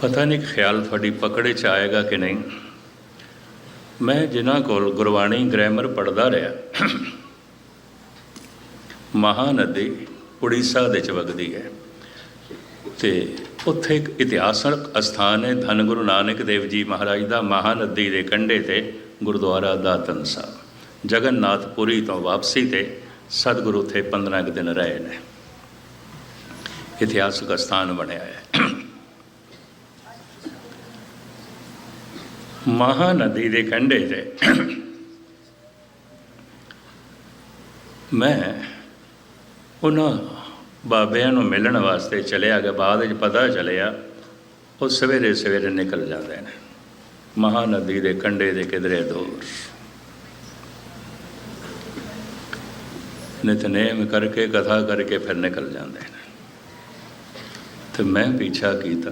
ਪਤਾ ਨਹੀਂ ਖਿਆਲ ਤੁਹਾਡੀ ਪਕੜੇ ਚ ਆਏਗਾ ਕਿ ਨਹੀਂ। ਮੈਂ ਜਿਨ੍ਹਾਂ ਕੋਲ ਗੁਰਬਾਣੀ ਗ੍ਰਾਮਰ ਪੜਦਾ ਰਿਹਾ, ਮਹਾਨਦੀ ਉੜੀਸਾ ਦੇ ਚ ਵਗਦੀ ਹੈ। ਤੇ ਉੱਥੇ ਇੱਕ ਇਤਿਹਾਸਕ ਅਸਥਾਨ ਹੈ, ਧੰਨ ਗੁਰੂ ਨਾਨਕ ਦੇਵ ਜੀ ਮਹਾਰਾਜ ਦਾ ਮਹਾਨਦੀ ਦੇ ਕੰਢੇ ਤੇ, ਗੁਰਦੁਆਰਾ ਦਾਤਨ ਸਾਹਿਬ। ਜਗਨਨਾਥਪੁਰੀ ਤੋਂ ਵਾਪਸੀ ਤੇ ਸਤਿਗੁਰੂ ਉੱਥੇ 15 ਕੁ ਦਿਨ ਰਹੇ ਨੇ। ਇਤਿਹਾਸਕ ਸਥਾਨ ਬਣਿਆ ਹੈ। ਮਹਾਨਦੀ ਦੇ ਕੰਢੇ ਤੇ ਮੈਂ ਉਹਨਾਂ ਬਾਬਿਆਂ ਨੂੰ ਮਿਲਣ ਵਾਸਤੇ ਚਲਿਆ ਗਿਆ। ਬਾਅਦ ਵਿੱਚ ਪਤਾ ਚੱਲਿਆ, ਉਹ ਸਵੇਰੇ ਸਵੇਰੇ ਨਿਕਲ ਜਾਂਦੇ ਨੇ। ਮਹਾਨਦੀ ਦੇ ਕੰਢੇ ਦੇ ਕਿਧਰੇ ਦੂਰ। ਨਿਤਨੇਮ ਕਰਕੇ, ਕਥਾ ਕਰਕੇ ਫਿਰ ਨਿਕਲ ਜਾਂਦੇ ਨੇ। ਤੇ ਮੈਂ ਪਿੱਛਾ ਕੀਤਾ।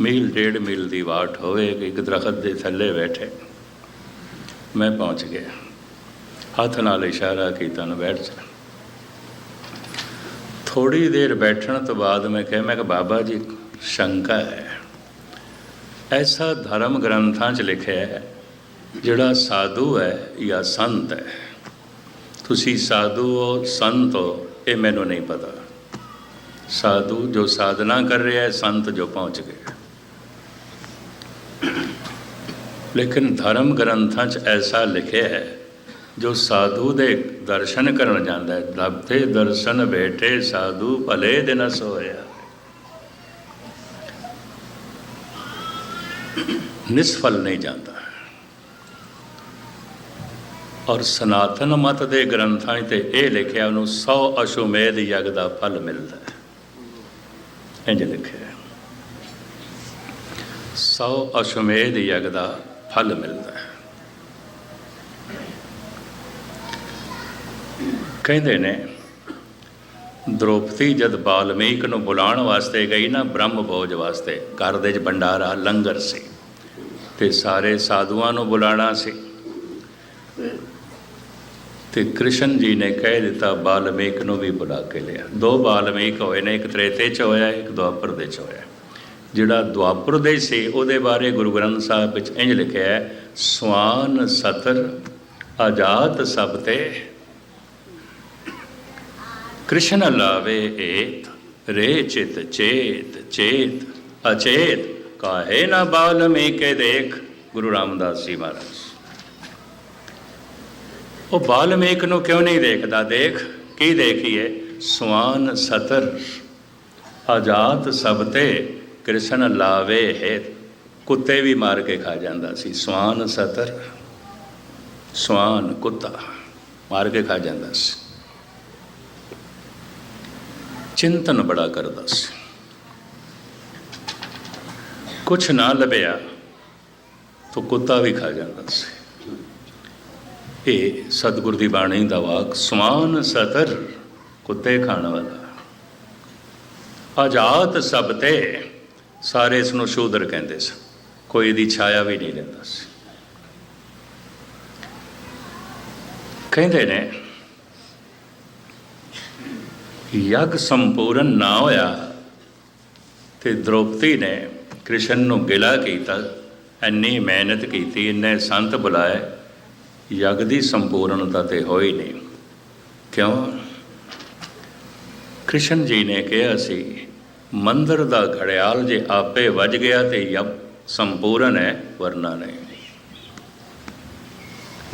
ਮੀਲ ਡੇਢ ਮੀਲ ਦੀ ਵਾਟ ਹੋਵੇ ਕਿ ਇੱਕ ਦਰਖਤ ਦੇ ਥੱਲੇ ਬੈਠੇ। ਮੈਂ ਪਹੁੰਚ ਗਿਆ। ਹੱਥ ਨਾਲ ਇਸ਼ਾਰਾ ਕੀਤਾ ਨੂੰ ਬੈਠ ਜਾ। ਥੋੜੀ ਦੇਰ ਬੈਠਣ ਤੋਂ ਬਾਅਦ ਮੈਂ ਕਿਹਾ, ਮੈਂ ਕਿ ਬਾਬਾ ਜੀ, ਸ਼ੰਕਾ ਹੈ। ਐਸਾ ਧਰਮ ਗ੍ਰੰਥਾਂ 'ਚ ਲਿਖਿਆ ਹੈ, ਜਿਹੜਾ ਸਾਧੂ ਹੈ ਜਾਂ ਸੰਤ ਹੈ। ਤੁਸੀਂ ਸਾਧੂ ਹੋ, ਸੰਤ ਹੋ, ਇਹ ਮੈਨੂੰ ਨਹੀਂ ਪਤਾ। ਸਾਧੂ ਜੋ ਸਾਧਨਾ ਕਰ ਰਿਹਾ ਹੈ, ਸੰਤ ਜੋ ਪਹੁੰਚ ਗਏ ਲੇਕਿਨ ਧਰਮ ਗ੍ਰੰਥਾਂ 'ਚ ਐਸਾ ਲਿਖਿਆ ਹੈ, ਜੋ ਸਾਧੂ ਦੇ ਦਰਸ਼ਨ ਕਰਨ ਜਾਂਦਾ ਹੈ। ਲਬਤੇ ਦਰਸ਼ਨ ਬੈਠੇ ਸਾਧੂ ਭਲੇ ਦਿਨ ਸੋਇਆ। ਨਿਸਫਲ ਨਹੀਂ ਜਾਂਦਾ। ਔਰ ਸਨਾਤਨ ਮਤ ਦੇ ਗ੍ਰੰਥਾਂ 'ਚ ਤੇ ਇਹ ਲਿਖਿਆ, ਉਹਨੂੰ 100 ਅਸ਼ੁਮੇਧ ਯਗ ਦਾ ਫਲ ਮਿਲਦਾ ਹੈ। ਇੰਜ ਲਿਖਿਆ ਹੈ 100 ਅਸ਼ੁਮੇਧ ਯਗ ਦਾ ਫਲ ਮਿਲਦਾ ਹੈ। ਕਹਿੰਦੇ ਨੇ, ਦ੍ਰੋਪਦੀ ਜਦ ਬਾਲਮੀਕ ਨੂੰ ਬੁਲਾਉਣ ਵਾਸਤੇ ਗਈ ਨਾ, ਬ੍ਰਹਮ ਭੋਜ ਵਾਸਤੇ, ਘਰ ਦੇ ਚ ਭੰਡਾਰਾ, ਲੰਗਰ ਸੀ ਤੇ ਸਾਰੇ ਸਾਧੂਆਂ ਨੂੰ ਬੁਲਾਣਾ ਸੀ। ਤੇ ਕ੍ਰਿਸ਼ਨ ਜੀ ਨੇ ਕਹਿ ਦਿੱਤਾ, ਬਾਲਮੀਕ ਨੂੰ ਵੀ ਬੁਲਾ ਕੇ ਲਿਆ। ਦੋ ਬਾਲਮੀਕ ਹੋਏ ਨੇ, ਇੱਕ ਤ੍ਰੇਤੇ ਚ ਹੋਇਆ, ਇੱਕ ਦੁਆਪਰ ਦੇ ਚ ਹੋਇਆ। ਜਿਹੜਾ ਦੁਆਪੁਰ ਦੇ ਸੀ, ਉਹਦੇ ਬਾਰੇ ਗੁਰੂ ਗ੍ਰੰਥ ਸਾਹਿਬ ਵਿੱਚ ਇੰਜ ਲਿਖਿਆ ਹੈ, ਸਵਾਨ ਸਤਰ ਆਜਾਤ ਸਭ ਤੇ, ਕ੍ਰਿਸ਼ਨ ਲਾਵੇ ਏਤ, ਰੇ ਚਿਤ ਚੇਤ ਚੇਤ, ਅਚੇਤ, ਕਾਹੇ ਨਾ ਬਾਲਮੀਕੇ ਦੇਖ। ਗੁਰੂ ਰਾਮਦਾਸ ਜੀ ਮਹਾਰਾਜ। ਉਹ ਬਾਲਮੀਕ ਨੂੰ ਕਿਉਂ ਨਹੀਂ ਦੇਖਦਾ? ਦੇਖ, ਕੀ ਦੇਖੀਏ? ਸਵਾਨ ਸਤਰ ਆਜ਼ਾਤ ਸਭ ਤੇ ਕ੍ਰਿਸ਼ਨ ਲਾਵੇ ਹੈ ਕੁੱਤੇ ਵੀ ਮਾਰ ਕੇ ਖਾ ਜਾਂਦਾ ਸੀ। ਸਵਾਨ ਸਤਰ, ਸਵਾਨ ਕੁੱਤਾ ਮਾਰ ਕੇ ਖਾ ਜਾਂਦਾ ਸੀ। ਚਿੰਤਨ ਬੜਾ ਕਰਦਾ ਸੀ। ਕੁਛ ਨਾ ਲੱਭਿਆ ਤਾਂ ਕੁੱਤਾ ਵੀ ਖਾ ਜਾਂਦਾ ਸੀ। ਇਹ ਸਤਿਗੁਰ ਦੀ ਬਾਣੀ ਦਾ ਵਾਕ ਸਮਾਨ ਸਤਰ ਕੁੱਤੇ ਖਾਣ ਵਾਲਾ। ਆਜ਼ਾਦ ਸਭ ਤੇ ਸਾਰੇ ਇਸ ਨੂੰ ਸ਼ੂਦਰ ਕਹਿੰਦੇ ਸਨ। ਕੋਈ ਇਹਦੀ ਛਾਇਆ ਵੀ ਨਹੀਂ ਲੈਂਦਾ ਸੀ। ਕਹਿੰਦੇ ਨੇ, ਯਗ ਸੰਪੂਰਨ ਨਾ ਹੋਇਆ ਤੇ ਦ੍ਰੋਪਦੀ ਨੇ ਕ੍ਰਿਸ਼ਨ ਨੂੰ ਗਿਲਾ ਕੀਤਾ, ਇੰਨੀ ਮਿਹਨਤ ਕੀਤੀ, ਇੰਨੇ ਸੰਤ ਬੁਲਾਏ, ਯਗ ਦੀ ਸੰਪੂਰਨਤਾ ਤੇ ਹੋਈ ਨਹੀਂ। ਕਿਉਂ? ਕ੍ਰਿਸ਼ਨ ਜੀ ਨੇ ਕਿਹਾ ਸੀ ਮੰਦਰ ਦਾ ਘੜਿਆਲ ਜੇ ਆਪੇ ਵੱਜ ਗਿਆ ਤੇ ਯਬ ਸੰਪੂਰਨ ਹੈ, ਵਰਨਾ ਨਹੀਂ।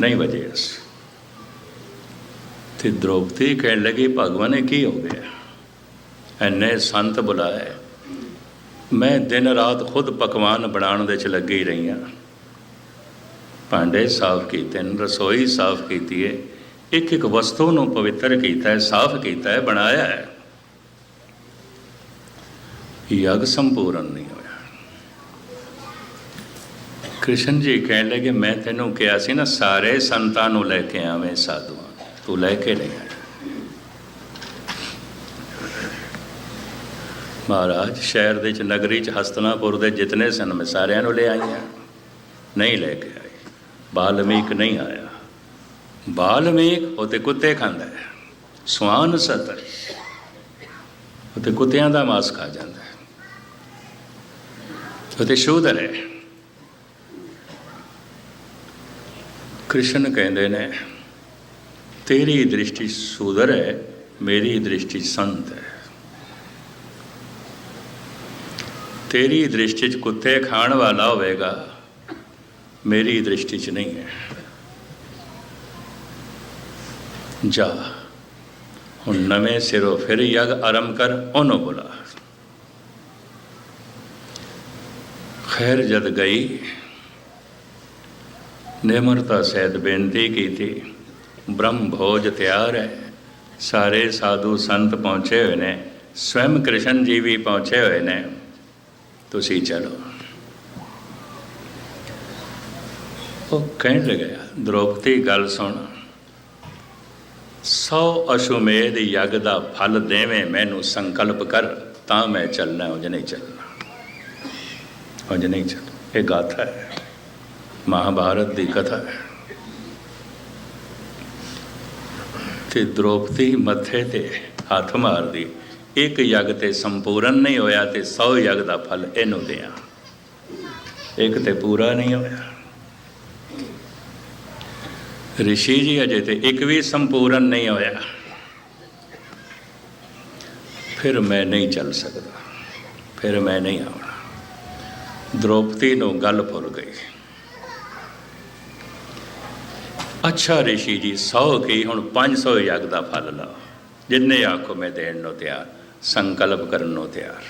ਨਹੀਂ ਵਜਿਆ ਸੀ ਤੇ ਦ੍ਰੋਪਦੀ ਕਹਿਣ ਲੱਗੀ, ਭਗਵਾਨ ਨੇ ਕੀ ਹੋ ਗਿਆ? ਐਨੇ ਸੰਤ ਬੁਲਾਏ। ਮੈਂ ਦਿਨ ਰਾਤ ਖੁਦ ਪਕਵਾਨ ਬਣਾਉਣ ਦੇ ਚ ਲੱਗੀ ਰਹੀ ਹਾਂ। ਭਾਂਡੇ ਸਾਫ਼ ਕੀਤੇ ਨੇ, ਰਸੋਈ ਸਾਫ਼ ਕੀਤੀ ਹੈ ਇੱਕ ਇੱਕ ਵਸਤੂ ਨੂੰ ਪਵਿੱਤਰ ਕੀਤਾ ਹੈ ਸਾਫ਼ ਕੀਤਾ ਹੈ ਬਣਾਇਆ ਹੈ ਯਗ ਸੰਪੂਰਨ ਨਹੀਂ ਹੋਇਆ। ਕ੍ਰਿਸ਼ਨ ਜੀ ਕਹਿਣ ਲੱਗੇ, ਮੈਂ ਤੈਨੂੰ ਕਿਹਾ ਸੀ ਨਾ, ਸਾਰੇ ਸੰਤਾਂ ਨੂੰ ਲੈ ਕੇ ਆਵੇਂ ਸਾਧੂਆਂ, ਤੂੰ ਲੈ ਕੇ ਨਹੀਂ ਆਇਆ। ਮਹਾਰਾਜ, ਸ਼ਹਿਰ ਦੇ ਚ ਨਗਰੀ ਚ ਹਸਤਨਾਪੁਰ ਦੇ ਜਿਤਨੇ ਸਨ, ਮੈਂ ਸਾਰਿਆਂ ਨੂੰ ਲੈ ਆਈਆਂ ਨਹੀਂ ਲੈ ਕੇ ਆਏ। ਬਾਲਮੀਕ ਨਹੀਂ ਆਇਆ। ਬਾਲਮੀਕ ਉਹ ਤੇ ਕੁੱਤੇ ਖਾਂਦਾ ਹੈ। ਸਵਾਨ ਸਤਰ। ਉਹ ਤੇ ਕੁੱਤਿਆਂ ਦਾ ਮਾਸ ਖਾ ਜਾਂਦਾ ਹੈ ਉਹ ਤੇ ਸ਼ੂਦਰ ਹੈ ਕ੍ਰਿਸ਼ਨ ਕਹਿੰਦੇ ਨੇ ਤੇਰੀ ਦ੍ਰਿਸ਼ਟੀ ਸੂਦਰ ਹੈ ਮੇਰੀ ਦ੍ਰਿਸ਼ਟੀ ਸੰਤ ਹੈ ਤੇਰੀ ਦ੍ਰਿਸ਼ਟੀ 'ਚ ਕੁੱਤੇ ਖਾਣ ਵਾਲਾ ਹੋਵੇਗਾ ਮੇਰੀ ਦ੍ਰਿਸ਼ਟੀ 'ਚ ਨਹੀਂ ਹੈ ਜਾ ਹੁਣ ਨਵੇਂ ਸਿਰੋਂ ਫਿਰ ਯਗ ਆਰੰਭ ਕਰ ਉਹਨੂੰ ਬੁਲਾ ਖੈਰ ਜਦ ਗਈ, ਨਿਮਰਤਾ ਸਹਿਤ ਬੇਨਤੀ ਕੀਤੀ, ਬ੍ਰਹਮ ਭੋਜ ਤਿਆਰ ਹੈ। ਸਾਰੇ ਸਾਧੂ ਸੰਤ ਪਹੁੰਚੇ ਹੋਏ ਨੇ ਸਵੈਮ ਕ੍ਰਿਸ਼ਨ ਜੀ ਵੀ ਪਹੁੰਚੇ ਹੋਏ ਨੇ। ਤੁਸੀਂ ਚਲੋ। ਉਹ ਕਹਿਣ ਲੱਗਿਆ ਦ੍ਰੋਪਦੀ, ਗੱਲ ਸੁਣ। ਸੌ ਅਸ਼ੁਮੇਧ ਯਗ ਦਾ ਫਲ ਦੇਵੇਂ, ਮੈਨੂੰ ਸੰਕਲਪ ਕਰ, ਤਾਂ ਮੈਂ ਚੱਲਣਾ, ਉਂਝ ਨਹੀਂ ਚੱਲਣਾ। ਉਂਝ ਨਹੀਂ ਚੱਲ ਇਹ ਗਾਥਾ ਹੈ। ਮਹਾਭਾਰਤ ਦੀ ਕਥਾ ਹੈ। ਤੇ ਦ੍ਰੋਪਦੀ ਮੱਥੇ ਤੇ ਹੱਥ ਮਾਰਦੀ, ਇੱਕ ਯਗ ਤੇ ਸੰਪੂਰਨ ਨਹੀਂ ਹੋਇਆ ਤੇ 100 ਯਗ ਦਾ ਫਲ ਇਹਨੂੰ ਦਿਆਂ। ਇੱਕ ਤੇ ਪੂਰਾ ਨਹੀਂ ਹੋਇਆ। ਰਿਸ਼ੀ ਜੀ ਅਜੇ ਤੇ ਇੱਕ ਵੀ ਸੰਪੂਰਨ ਨਹੀਂ ਹੋਇਆ। ਫਿਰ ਮੈਂ ਨਹੀਂ ਚੱਲ ਸਕਦਾ। ਫਿਰ ਮੈਂ ਨਹੀਂ ਆਉਣਾ। ਦ੍ਰੋਪਦੀ ਨੂੰ ਗੱਲ ਭੁੱਲ ਗਈ। ਅੱਛਾ ਰਿਸ਼ੀ ਜੀ 100 ਕੀ ਹੁਣ 500 ਯਗ ਦਾ ਫਲ ਲਓ। ਜਿੰਨੇ ਆਖੋ ਮੈਂ ਦੇਣ ਨੂੰ ਤਿਆਰ, ਸੰਕਲਪ ਕਰਨ ਨੂੰ ਤਿਆਰ।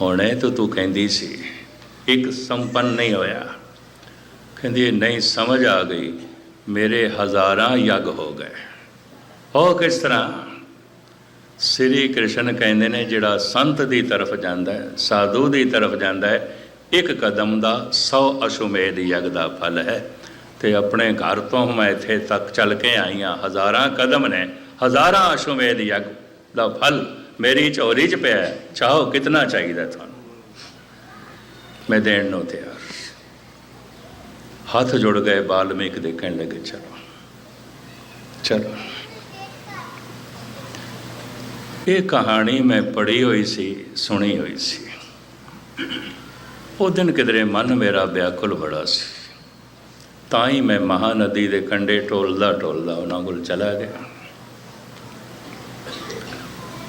ਹੁਣੇ ਤਾਂ ਤੂੰ ਕਹਿੰਦੀ ਸੀ, ਇੱਕ ਸੰਪੰਨ ਨਹੀਂ ਹੋਇਆ। ਕਹਿੰਦੀ, ਨਹੀਂ ਸਮਝ ਆ ਗਈ, ਮੇਰੇ ਹਜ਼ਾਰਾਂ ਯਗ ਹੋ ਗਏ। ਉਹ ਕਿਸ ਤਰ੍ਹਾਂ? ਸ੍ਰੀ ਕ੍ਰਿਸ਼ਨ ਕਹਿੰਦੇ ਨੇ, ਜਿਹੜਾ ਸੰਤ ਦੀ ਤਰਫ ਜਾਂਦਾ ਹੈ, ਸਾਧੂ ਦੀ ਤਰਫ ਜਾਂਦਾ ਹੈ ਇੱਕ ਕਦਮ ਦਾ 100 ਅਸ਼ੁਮੇਧ ਯਗ ਦਾ ਫਲ ਹੈ ਤੇ ਆਪਣੇ ਘਰ ਤੋਂ ਮੈਂ ਇੱਥੇ ਤੱਕ ਚੱਲ ਕੇ ਆਈ ਹਾਂ ਹਜ਼ਾਰਾਂ ਕਦਮ ਨੇ, ਹਜ਼ਾਰਾਂ ਅਸ਼ੁਮੇਧ ਯਗ ਦਾ ਫਲ ਮੇਰੀ ਚੋਰੀ 'ਚ ਪਿਆ ਚਾਹੋ ਕਿਤਨਾ ਚਾਹੀਦਾ ਤੁਹਾਨੂੰ? ਮੈਂ ਦੇਣ ਨੂੰ ਤਿਆਰ। ਹੱਥ ਜੁੜ ਗਏ ਬਾਲਮੀਕ ਦੇ ਕਹਿਣ ਲੱਗੇ, ਚਲੋ। ਚਲੋ। ਇਹ ਕਹਾਣੀ ਮੈਂ ਪੜ੍ਹੀ ਹੋਈ ਸੀ, ਸੁਣੀ ਹੋਈ ਸੀ। ਉਹ ਦਿਨ ਕਿਧਰੇ ਮਨ ਮੇਰਾ ਵਿਆਕੁਲ ਬੜਾ ਸੀ। ਤਾਂ ਹੀ ਮੈਂ ਮਹਾਨਦੀ ਦੇ ਕੰਢੇ ਟੋਲਦਾ ਟੋਲਦਾ ਉਹਨਾਂ ਕੋਲ ਚਲਾ ਗਿਆ।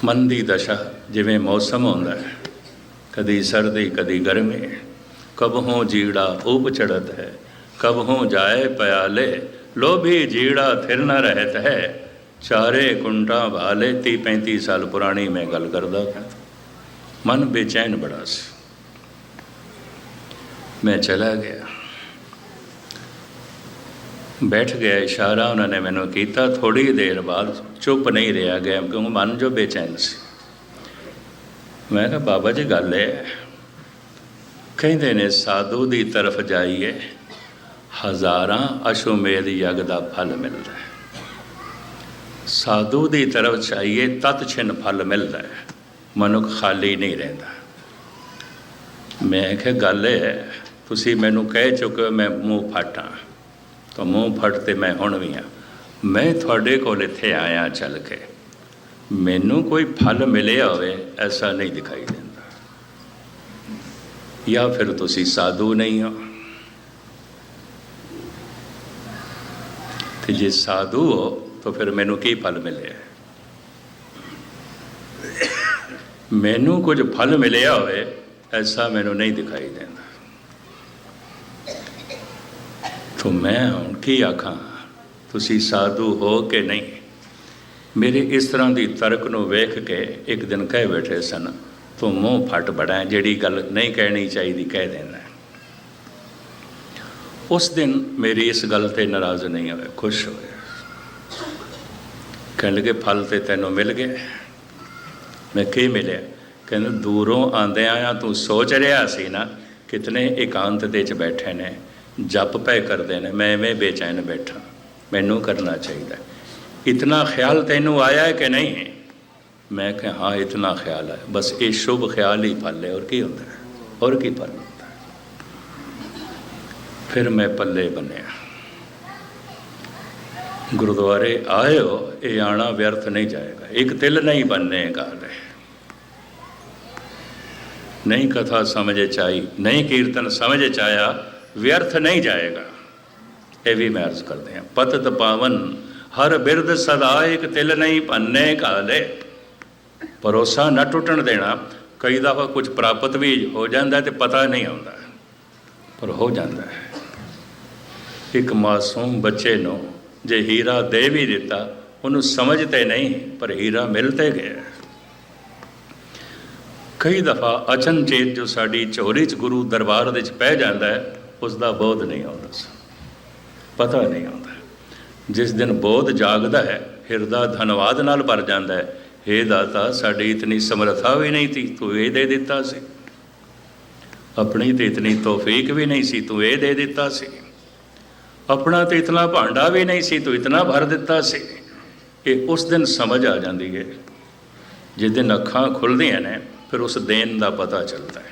ਮਨ ਦੀ ਦਸ਼ਾ ਜਿਵੇਂ ਮੌਸਮ ਹੁੰਦਾ ਹੈ, ਕਦੀ ਸਰਦੀ, ਕਦੀ ਗਰਮੀ। ਕਬਹੋਂ ਜੀੜਾ ਉਪ ਚੜਤ ਹੈ ਕਬਹੋਂ ਜਾਏ ਪਿਆਲੇ। ਲੋਭੀ ਜੀੜਾ ਥਿਰ ਨ ਰਹਿਤ ਹੈ, ਚਾਰੇ ਕੁੰਟਾਂ ਵਾਲੇ 30 35 ਸਾਲ ਪੁਰਾਣੀ ਮੈਂ ਗੱਲ ਕਰਦਾ ਹਾਂ ਮਨ ਬੇਚੈਨ ਬੜਾ ਸੀ। ਮੈਂ ਚਲਾ ਗਿਆ। ਬੈਠ ਗਿਆ, ਇਸ਼ਾਰਾ ਉਹਨਾਂ ਨੇ ਮੈਨੂੰ ਕੀਤਾ। ਥੋੜੀ ਦੇਰ ਬਾਅਦ ਚੁੱਪ ਨਹੀਂ ਰਿਹਾ ਗਿਆ, ਕਿਉਂਕਿ ਮਨ ਜੋ ਬੇਚੈਨ ਸੀ। ਮੈਂ ਕਿਹਾ, ਬਾਬਾ ਜੀ, ਗੱਲ ਹੈ। ਕਹਿੰਦੇ ਨੇ, ਸਾਧੂ ਦੀ ਤਰਫ ਜਾਈਏ, ਹਜ਼ਾਰਾਂ ਅਸ਼ੋਮੇਧ ਯਗ ਦਾ ਫਲ ਮਿਲਦਾ ਹੈ। ਸਾਧੂ ਦੀ ਤਰਫ ਜਾਈਏ, ਤਤ ਛਿਨ ਫਲ ਮਿਲਦਾ ਹੈ। ਮਨੁੱਖ ਖਾਲੀ ਨਹੀਂ ਰਹਿੰਦਾ। ਮੈਂ ਕਿਹਾ, ਗੱਲ ਹੈ ਤੁਸੀਂ ਮੈਨੂੰ ਕਹਿ ਚੁੱਕੇ ਹੋ, ਮੈਂ ਮੂੰਹ ਫਾਟਾਂ। ਤਾਂ ਮੂੰਹ ਫਟ ਤੇ ਮੈਂ ਹੁਣ ਵੀ ਆ ਮੈਂ ਤੁਹਾਡੇ ਕੋਲ ਇੱਥੇ ਆਇਆ ਚੱਲ ਕੇ। ਮੈਨੂੰ ਕੋਈ ਫਲ ਮਿਲਿਆ ਹੋਵੇ, ਐਸਾ ਨਹੀਂ ਦਿਖਾਈ ਦਿੰਦਾ। ਜਾਂ ਫਿਰ ਤੁਸੀਂ ਸਾਧੂ ਨਹੀਂ ਹੋ? ਤੇ ਜੇ ਸਾਧੂ ਹੋ, ਤਾਂ ਫਿਰ ਮੈਨੂੰ ਕੀ ਫਲ ਮਿਲਿਆ? ਮੈਨੂੰ ਕੁਝ ਫਲ ਮਿਲਿਆ ਹੋਵੇ, ਐਸਾ ਮੈਨੂੰ ਨਹੀਂ ਦਿਖਾਈ ਦਿੰਦਾ। ਤੋ ਮੈਂ ਹੁਣ ਕੀ ਆਖਾਂ? ਤੁਸੀਂ ਸਾਧੂ ਹੋ ਕਿ ਨਹੀਂ? ਮੇਰੇ ਇਸ ਤਰ੍ਹਾਂ ਦੀ ਤਰਕ ਨੂੰ ਵੇਖ ਕੇ ਇੱਕ ਦਿਨ ਕਹਿ ਬੈਠੇ ਸਨ, ਤੂੰ ਮੂੰਹ ਫਟ ਬੜਾ ਜਿਹੜੀ ਗੱਲ ਨਹੀਂ ਕਹਿਣੀ ਚਾਹੀਦੀ, ਕਹਿ ਦੇਣਾ ਉਸ ਦਿਨ ਮੇਰੀ ਇਸ ਗੱਲ ਤੇ ਨਾਰਾਜ਼ ਨਹੀਂ ਹੋਏ, ਖੁਸ਼ ਹੋਇਆ ਕਹਿਣ ਲੱਗੇ, ਫਲ ਤੇ ਤੈਨੂੰ ਮਿਲ ਗਏ ਮੈਂ ਕੀ ਮਿਲਿਆ? ਕਹਿੰਦੇ, ਦੂਰੋਂ ਆਂਦਿਆਂ ਆ ਤੂੰ ਸੋਚ ਰਿਹਾ ਸੀ ਨਾ, ਕਿਤਨੇ ਇਕਾਂਤ ਦੇ ਚ ਬੈਠੇ ਨੇ। ਜਪ ਪੈ ਕਰਦੇ ਨੇ, ਮੈਂ ਐਵੇਂ ਬੇਚੈਨ ਬੈਠਾ। ਮੈਨੂੰ ਕਰਨਾ ਚਾਹੀਦਾ। ਇਤਨਾ ਖਿਆਲ ਤੈਨੂੰ ਆਇਆ ਹੈ ਕਿ ਨਹੀਂ? ਮੈਂ ਕਿਹਾ, ਹਾਂ, ਇਤਨਾ ਖਿਆਲ ਹੈ ਬਸ ਇਹ ਸ਼ੁਭ ਖਿਆਲ ਹੀ ਫਲ ਹੈ ਔਰ ਕੀ ਹੁੰਦਾ ਹੈ? ਔਰ ਕੀ ਫਲ ਹੁੰਦਾ ਫਿਰ ਮੈਂ ਪੱਲੇ ਬੰਨਿਆ। ਗੁਰਦੁਆਰੇ ਆਇਓ, ਇਹ ਆਣਾ ਵਿਅਰਥ ਨਹੀਂ ਜਾਏਗਾ। ਇੱਕ ਤਿਲ ਨਹੀਂ ਬੰਨੇ ਗੱਲ ਨਹੀਂ ਕਥਾ ਸਮਝੇ ਚਾਈ ਨਹੀਂ ਕੀਰਤਨ ਸਮਝੇ ਚਾਇਆ ਵਿਅਰਥ ਨਹੀਂ ਜਾਏਗਾ। ਇਹ ਵੀ ਮੈਂ ਅਰਜ਼ ਕਰਦੇ ਹਾਂ। ਪਤਤ ਪਾਵਨ, ਹਰ ਬਿਰਦ ਸਦਾ ਇੱਕ ਤਿਲ ਨਹੀਂ ਭੰਨੇ ਕਾਲੇ। ਭਰੋਸਾ ਨਾ ਟੁੱਟਣ ਦੇਣਾ, ਕਈ ਦਫਾ ਕੁਝ ਪ੍ਰਾਪਤ ਵੀ ਹੋ ਜਾਂਦਾ ਤੇ ਪਤਾ ਨਹੀਂ ਆਉਂਦਾ। ਪਰ ਹੋ ਜਾਂਦਾ ਹੈ। ਇੱਕ ਮਾਸੂਮ ਬੱਚੇ ਨੂੰ ਜੇ ਹੀਰਾ ਦੇ ਵੀ ਦਿੱਤਾ, ਉਹਨੂੰ ਸਮਝ ਤੇ ਨਹੀਂ, ਪਰ ਹੀਰਾ ਮਿਲ ਤੇ ਗਿਆ। ਕਈ ਦਫਾ ਅਚਨਚੇਤ ਜੋ ਸਾਡੀ ਚੋਰੀ ਚ ਗੁਰੂ ਦਰਬਾਰ ਦੇ ਵਿੱਚ ਪੈ ਜਾਂਦਾ ਹੈ ਉਸ ਦਾ ਬੋਧ ਨਹੀਂ ਆਉਂਦਾ ਸੀ। ਪਤਾ ਨਹੀਂ ਆਉਂਦਾ। ਜਿਸ ਦਿਨ ਬੋਧ ਜਾਗਦਾ ਹੈ, ਹਿਰਦਾ ਧੰਨਵਾਦ ਨਾਲ ਭਰ ਜਾਂਦਾ ਹੈ हे ਦਾਤਾ, ਸਾਡੀ ਇਤਨੀ ਸਮਰੱਥਾ ਵੀ ਨਹੀਂ ਸੀ, ਤੂੰ ਇਹ ਦੇ ਦਿੱਤਾ ਸੀ। ਆਪਣੀ ਤੇ ਇਤਨੀ ਤੌਫੀਕ ਵੀ ਨਹੀਂ ਸੀ, ਤੂੰ ਇਹ ਦੇ ਦਿੱਤਾ ਸੀ। ਆਪਣਾ ਤੇ ਇਤਨਾ ਭਾਂਡਾ ਵੀ ਨਹੀਂ ਸੀ, ਤੂੰ ਇਤਨਾ ਭਰ ਦਿੱਤਾ ਸੀ। ਇਹ ਉਸ ਦਿਨ ਸਮਝ ਆ ਜਾਂਦੀ ਹੈ। ਜਿਸ ਦਿਨ ਅੱਖਾਂ ਖੁੱਲਦੀਆਂ ਨੇ, ਫਿਰ ਉਸ ਦੇਣ ਦਾ ਪਤਾ ਚੱਲਦਾ ਹੈ।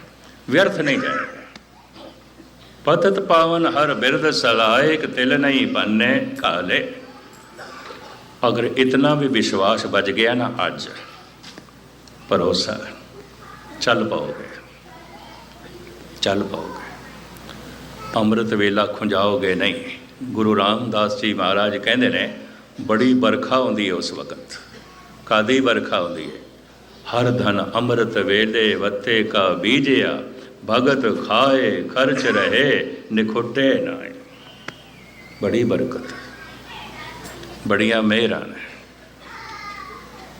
ਵਿਅਰਥ ਨਹੀਂ ਜਾਏਗਾ ਪਤਤ ਪਾਵਨ ਹਰ ਬਿਰਦ ਸਲਾਇਕ ਤਿਲ ਨਹੀਂ ਬੰਨੇ ਕਾਲੇ। ਅਗਰ ਇਤਨਾ ਵੀ ਵਿਸ਼ਵਾਸ ਬਚ ਗਿਆ ਨਾ ਅੱਜ, ਭਰੋਸਾ ਚੱਲ ਪਾਓਗੇ ਚੱਲ ਪਾਓਗੇ ਅੰਮ੍ਰਿਤ ਵੇਲਾ ਖੁੰਜਾਓਗੇ ਨਹੀਂ। ਗੁਰੂ ਰਾਮਦਾਸ ਜੀ ਮਹਾਰਾਜ ਕਹਿੰਦੇ ਨੇ, ਬੜੀ ਵਰਖਾ ਹੁੰਦੀ ਹੈ ਉਸ ਵਕਤ। ਕਾਦੀ ਵਰਖਾ ਹੁੰਦੀ ਹੈ? ਹਰ ਧਨ ਅੰਮ੍ਰਿਤ ਵੇਲੇ ਵੱਤੇ ਕਾ ਬੀਜਿਆ ਭਗਤ ਖਾਏ, ਖਰਚ ਰਹੇ, ਨਿਖੁੱਟੇ ਨਾਏ। ਬੜੀ ਬਰਕਤ ਬੜੀਆਂ ਮਿਹਰਾਂ ਨੇ।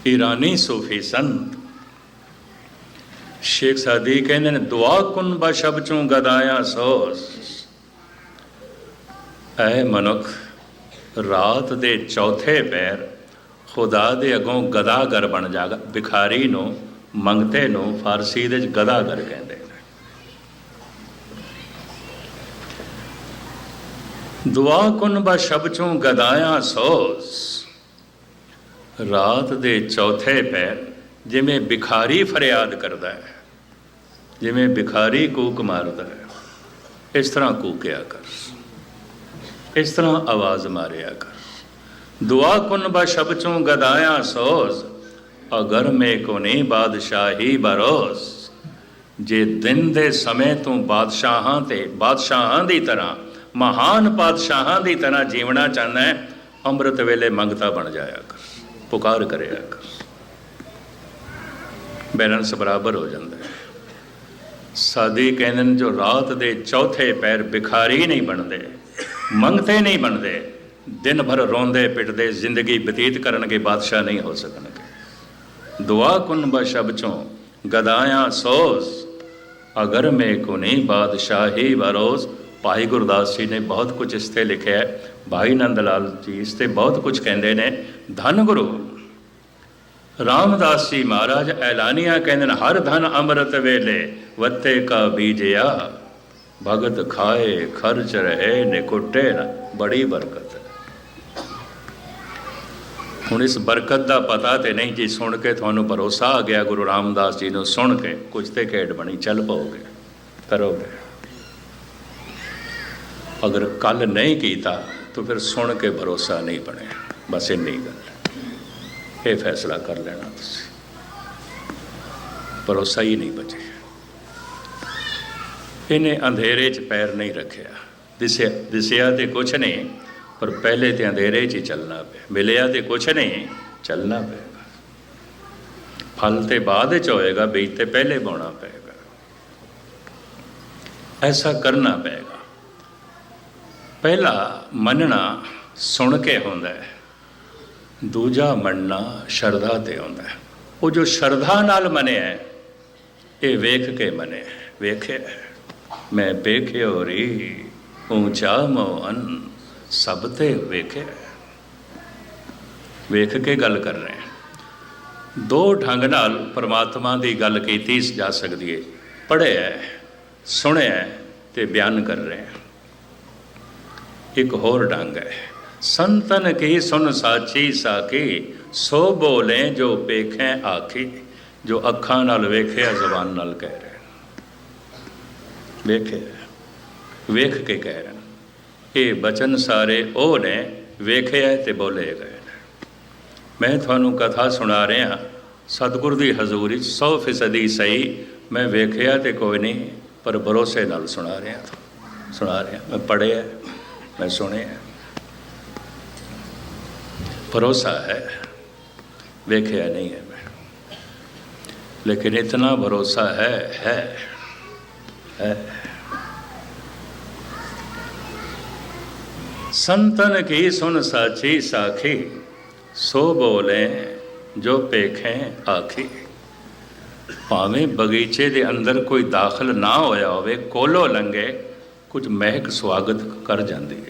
ਈਰਾਨੀ ਸੂਫੀ ਸੰਤ। ਸ਼ੇਖ ਸਾਦੀ ਕਹਿੰਦੇ ਨੇ, ਦੁਆ ਕੁਨ ਬਸ਼ਬ ਚੋਂ ਗਦਾਇਆ ਸੋਸ। ਐ ਮਨੁੱਖ ਰਾਤ ਦੇ ਚੌਥੇ ਪੈਰ ਖੁਦਾ ਦੇ ਅਗੋਂ ਗਦਾਗਰ ਬਣ ਜਾਗਾ। ਭਿਖਾਰੀ ਨੂੰ, ਮੰਗਤੇ ਨੂੰ ਫਾਰਸੀ ਦੇ ਵਿੱਚ ਗਦਾਗਰ ਕਹਿੰਦੇ। ਦੁਆ ਕੁਨ ਬਸ਼ਬ ਚੋਂ ਗਦਾਇਆ ਸੋਸ। ਰਾਤ ਦੇ ਚੌਥੇ ਪੈਰ ਜਿਵੇਂ ਬਿਖਾਰੀ ਫਰਿਆਦ ਕਰਦਾ ਹੈ, ਜਿਵੇਂ ਬਿਖਾਰੀ ਕੂਕ ਮਾਰਦਾ ਹੈ। ਇਸ ਤਰ੍ਹਾਂ ਕੂਕਿਆ ਕਰ। ਇਸ ਤਰ੍ਹਾਂ ਆਵਾਜ਼ ਮਾਰਿਆ ਕਰ। ਦੁਆ ਕੁਨ ਬਸ਼ਬ ਚੋਂ ਗਦਾਇਆ ਸੋਜ਼ ਅਗਰ ਮੇ ਕੋ ਨਹੀਂ ਬਾਦਸ਼ਾਹੀ ਬਰੋਸ। ਜੇ ਦਿਨ ਦੇ ਸਮੇਂ ਤੋਂ ਬਾਦਸ਼ਾਹਾਂ ਤੇ, ਬਾਦਸ਼ਾਹਾਂ ਦੀ ਤਰ੍ਹਾਂ ਮਹਾਨ ਬਾਦਸ਼ਾਹਾਂ ਦੀ ਤਰ੍ਹਾਂ ਜੀਵਣਾ ਚਾਹੁੰਦਾ ਹੈ, ਅੰਮ੍ਰਿਤ ਵੇਲੇ ਮੰਗਤਾ ਬਣ ਜਾਇਆ ਕਰ, ਪੁਕਾਰ ਕਰਿਆ ਕਰ। ਬੈਲੈਂਸ ਬਰਾਬਰ ਹੋ ਜਾਂਦਾ ਹੈ। ਸਾਦੀ ਕਹਿੰਦੇ ਜੋ ਰਾਤ ਦੇ ਚੌਥੇ ਪੈਰ ਭਿਖਾਰੀ ਨਹੀਂ ਬਣਦੇ, ਮੰਗਤੇ ਨਹੀਂ ਬਣਦੇ, ਦਿਨ ਭਰ ਰੋਂਦੇ ਪਿੱਟਦੇ, ਜ਼ਿੰਦਗੀ ਬਤੀਤ ਕਰਨਗੇ, ਬਾਦਸ਼ਾਹ ਨਹੀਂ ਹੋ ਸਕਣਗੇ। ਦੁਆ ਕੁਨ ਬਸ਼ਬ ਚੋਂ ਗਦਾਇਆ ਸੋਸ ਅਗਰ ਮੇ ਕੋ ਨਹੀਂ ਬਾਦਸ਼ਾਹੀ ਬਰੋਸ ਭਾਈ ਗੁਰਦਾਸ ਜੀ ਨੇ ਬਹੁਤ ਕੁਝ ਇਸ ਤੇ ਲਿਖਿਆ ਹੈ। ਭਾਈ ਨੰਦ ਲਾਲ ਜੀ ਇਸ ਤੇ ਬਹੁਤ ਕੁਝ ਕਹਿੰਦੇ ਨੇ। ਧਨ ਗੁਰੂ। ਰਾਮਦਾਸ ਜੀ ਮਹਾਰਾਜ, ਐਲਾਨੀਆਂ ਕਹਿੰਦੇ ਨੇ, ਹਰ ਧਨ ਅੰਮ੍ਰਿਤ ਵੇਲੇ ਵੱਤੇ ਕਾ ਬੀਜਿਆ। ਭਗਤ ਖਾਏ, ਖਰਚ ਰਹੇ, ਨਿਕੁੱਟੇ ਨਾ, ਬੜੀ ਬਰਕਤ। ਹੁਣ ਇਸ ਬਰਕਤ ਦਾ ਪਤਾ ਤੇ ਨਹੀਂ ਜੀ, ਸੁਣ ਕੇ ਤੁਹਾਨੂੰ ਭਰੋਸਾ ਆ ਗਿਆ ਗੁਰੂ ਰਾਮਦਾਸ ਜੀ ਨੂੰ, ਸੁਣ ਕੇ ਕੁਝ ਤੇ ਖੇਡ ਬਣੀ, ਚੱਲ ਪਾਓਗੇ ਕਰੋਗੇ। ਅਗਰ ਕੱਲ ਨਹੀਂ ਕੀਤਾ, ਤਾਂ ਫਿਰ ਸੁਣ ਕੇ ਭਰੋਸਾ ਨਹੀਂ ਬਣਿਆ। ਬਸ ਇੰਨੀ ਗੱਲ ਇਹ ਫੈਸਲਾ ਕਰ ਲੈਣਾ ਤੁਸੀਂ। ਭਰੋਸਾ ਹੀ ਨਹੀਂ ਬਚਿਆ। ਇਹਨੇ ਅੰਧੇਰੇ 'ਚ ਪੈਰ ਨਹੀਂ ਰੱਖਿਆ। ਦਿਸਿਆ ਦਿਸਿਆ ਤੇ ਕੁਛ ਨਹੀਂ, ਪਰ ਪਹਿਲੇ ਤੇ ਅੰਧੇਰੇ 'ਚ ਹੀ ਚੱਲਣਾ ਪਿਆ। ਮਿਲਿਆ ਤੇ ਕੁਛ ਨਹੀਂ, ਚੱਲਣਾ ਪਏਗਾ। ਫਲ ਤੇ ਬਾਅਦ 'ਚ ਹੋਏਗਾ, ਬੀਜ ਤੇ ਪਹਿਲੇ ਪਾਉਣਾ ਪਏਗਾ। ਐਸਾ ਕਰਨਾ ਪਏਗਾ। ਪਹਿਲਾ ਮੰਨਣਾ ਸੁਣ ਕੇ ਹੁੰਦਾ ਹੈ, ਦੂਜਾ ਮੰਨਣਾ ਸ਼ਰਧਾ ਤੇ ਹੁੰਦਾ ਹੈ। ਉਹ ਜੋ ਸ਼ਰਧਾ ਨਾਲ ਮੰਨਿਆ ਇਹ ਵੇਖ ਕੇ ਮੰਨਿਆ ਵੇਖਿਆ ਮੈਂ ਵੇਖਿਓ ਰੀ ਉੱਚਾ ਮੋਹਨ, ਸਭ ਤੇ ਵੇਖਿਆ ਵੇਖ ਕੇ ਗੱਲ ਕਰ ਰਹੇ ਦੋ ਢੰਗ ਨਾਲ ਪ੍ਰਮਾਤਮਾ ਦੀ ਗੱਲ ਕੀਤੀ ਜਾ ਸਕਦੀ ਹੈ। ਪੜ੍ਹਿਆ ਸੁਣਿਆ ਹੈ ਤੇ ਬਿਆਨ ਕਰ ਰਹੇ ਹਾਂ। ਇੱਕ ਹੋਰ ਢੰਗ ਹੈ। ਸੰਤਨ ਕੀ ਸੁਨ ਸਾਚੀ ਸਾਕੀ ਸੋ ਬੋਲੇ ਜੋ ਵੇਖੈ ਆਖੀ, ਜੋ ਅੱਖਾਂ ਨਾਲ ਵੇਖਿਆ ਜ਼ਬਾਨ ਨਾਲ ਕਹਿ ਰਹੇ। ਵੇਖਿਆ, ਵੇਖ ਕੇ ਕਹਿ ਰਹੇ। ਇਹ ਬਚਨ ਸਾਰੇ ਉਹ ਨੇ, ਵੇਖਿਆ ਤੇ ਬੋਲੇ ਗਏ ਨੇ। ਮੈਂ ਤੁਹਾਨੂੰ ਕਥਾ ਸੁਣਾ ਰਿਹਾ, ਸਤਿਗੁਰ ਦੀ ਹਜ਼ੂਰੀ 100% ਹੀ ਸਹੀ, ਮੈਂ ਵੇਖਿਆ ਤੇ ਕੋਈ ਨਹੀਂ, ਪਰ ਭਰੋਸੇ ਨਾਲ ਸੁਣਾ ਰਿਹਾ। ਸੁਣਾ ਰਿਹਾ, ਮੈਂ ਪੜ੍ਹਿਆ। ਮੈਂ ਸੁਣਿਆ ਭਰੋਸਾ ਹੈ ਵੇਖਿਆ ਨਹੀਂ ਹੈ ਮੈਂ लेकिन इतना भरोसा है है है संतन की सुन साची साखी सो बोले ਜੋ ਪੇਖੇ ਆਖੀ ਭਾਵੇਂ ਬਗੀਚੇ ਦੇ ਅੰਦਰ ਕੋਈ ਦਾਖਲ ਨਾ ਹੋਇਆ ਹੋਵੇ ਕੋਲੋਂ ਲੰਗੇ ਕੁਝ ਮਹਿਕ ਸਵਾਗਤ ਕਰ ਜਾਂਦੀ ਹੈ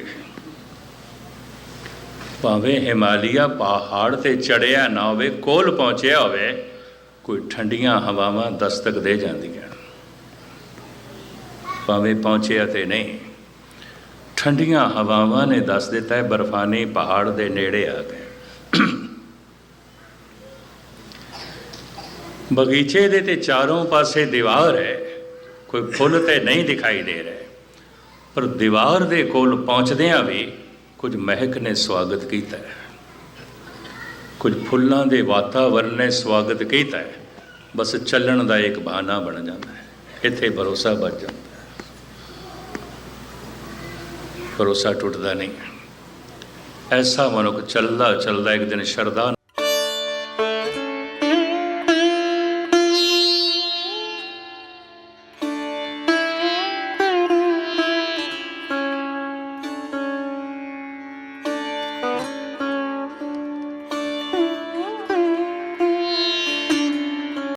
ਭਾਵੇਂ ਹਿਮਾਲਿਆ ਪਹਾੜ ਤੇ ਚੜਿਆ ਨਾ ਹੋਵੇ, ਕੋਲ ਪਹੁੰਚਿਆ ਹੋਵੇ, ਕੋਈ ਠੰਡੀਆਂ ਹਵਾਵਾਂ ਦਸਤਕ ਦੇ ਜਾਂਦੀਆਂ। ਭਾਵੇਂ ਪਹੁੰਚਿਆ ਤੇ ਨਹੀਂ, ਠੰਡੀਆਂ ਹਵਾਵਾਂ ਨੇ ਦੱਸ ਦਿੱਤਾ ਹੈ, ਬਰਫਾਨੀ ਪਹਾੜ ਦੇ ਨੇੜੇ ਆ ਗਏ। ਬਗੀਚੇ ਦੇ ਤੇ ਚਾਰੋਂ ਪਾਸੇ ਦੀਵਾਰ ਹੈ, ਕੋਈ ਫੁੱਲ ਤੇ ਨਹੀਂ ਦਿਖਾਈ ਦੇ ਰਹੇ। ਪਰ ਦੀਵਾਰ ਦੇ ਕੋਲ ਪਹੁੰਚਦਿਆਂ ਵੀ ਕੁਝ ਮਹਿਕ ਨੇ ਸਵਾਗਤ ਕੀਤਾ ਹੈ। ਕੁਝ ਫੁੱਲਾਂ ਦੇ ਵਾਤਾਵਰਣ ਨੇ ਸਵਾਗਤ ਕੀਤਾ ਹੈ। ਬਸ ਚੱਲਣ ਦਾ ਇੱਕ ਬਹਾਨਾ ਬਣ ਜਾਂਦਾ ਹੈ। ਇੱਥੇ ਭਰੋਸਾ ਬਚ ਜਾਂਦਾ ਹੈ। ਭਰੋਸਾ ਟੁੱਟਦਾ ਨਹੀਂ। ਐਸਾ ਮਨੁੱਖ ਚੱਲਦਾ ਚੱਲਦਾ ਇੱਕ ਦਿਨ ਸ਼ਰਧਾ